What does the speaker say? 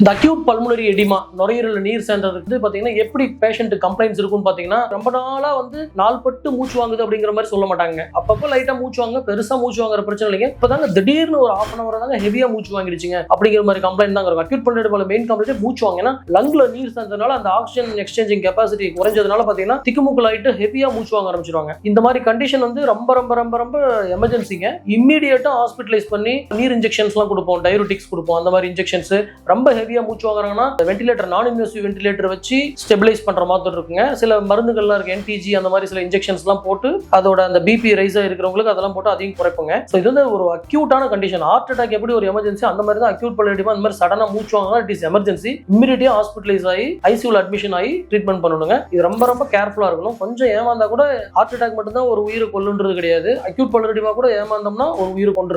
இந்த acute pulmonary oedema நுரையீரல் நீர் சேர்ந்ததுக்கு வந்து பாத்தீங்கன்னா எப்படி பேஷண்ட் கம்ப்ளைண்ட்ஸ் இருக்கும்னு பாத்தீங்கன்னா ரொம்ப நாளா வந்து நாள்பட்டு மூச்சு வாங்குது அப்படிங்கிற மாதிரி சொல்ல மாட்டாங்க. அப்பப்போ லைட்டா மூச்சு வாங்க பெருசா மூச்சு வாங்குற பிரச்சனை இல்லைங்க. இப்பதாங்க திடீர்னு ஒரு ஆஃப் அன் அவர் தாங்க ஹெவியா மூச்சு வாங்கிடுச்சுங்க. அப்படிங்கிற மாதிரி கம்ப்ளைண்ட் தாங்க இருக்கும். அக்யூட் பல்முனரி மெயின் கம்ப்ளைண்ட் மூச்சு வாங்கினா லங்ல நீர் சேர்ந்ததுனால அந்த ஆக்சிஜன் எக்ஸ்சேஞ்சிங் கெப்பாசிட்டி குறைஞ்சதுனால பாத்தீங்கன்னா திக்குமுக்கு லைட்டு ஹெவியா மூச்சு வாங்க ஆரம்பிச்சிருவாங்க. இந்த மாதிரி கண்டிஷன் வந்து ரொம்ப ரொம்ப ரொம்ப ரொம்ப எமர்ஜென்சிங்க இம்மீடியட்டாக ஹாஸ்பிட்டலைஸ் பண்ணி நீர் இன்ஜெக்ஷன்ஸ்லாம் கொடுப்போம் டயரோட்டிக்ஸ் கொடுப்போம் அந்த மாதிரி இன்ஜெக்ஷன்ஸ் ரொம்ப ஹெவியா மூச்சு வாங்குறாங்கன்னா வென்டிலேட்டர் நான் இன்வெசிவ் வென்டிலேட்டர் வச்சு ஸ்டெபிலைஸ் பண்ற மாதிரி இருக்குங்க. சில மருந்துகள்லாம் இருக்கு என்டிஜி அந்த மாதிரி சில இன்ஜெக்ஷன்ஸ்லாம் போட்டு அதோட அந்த பிபி ரைஸ் இருக்கிறவங்களுக்கு அதெல்லாம் போட்டு அதையும் குறைப்போங்க. ஸோ இது வந்து ஒரு அக்யூட்டான கண்டிஷன் ஹார்ட் அட்டாக் எப்படி ஒரு எமர்ஜென்சி அந்த மாதிரி தான் அக்யூட் பல்லேட்டிவா அந்த மாதிரி சடனா மூச்சு வாங்கினா இட் இஸ் எமர்ஜென்சி இம்மீடியட்டா ஹாஸ்பிட்டலைஸ் ஆகி ஐசியூல அட்மிஷன் ஆகி ட்ரீட்மெண்ட் பண்ணணுங்க. இது ரொம்ப ரொம்ப கேர்ஃபுல்லா இருக்கணும். கொஞ்சம் ஏமாந்தா கூட ஹார்ட் அட்டாக் மட்டும்தான் ஒரு உயிரை கொல்லுன்றது கிடையாது. அக்யூட் பல்லேட்டிவா கூட ஏமாந்தோம்னா ஒரு உயிரை கொண்டு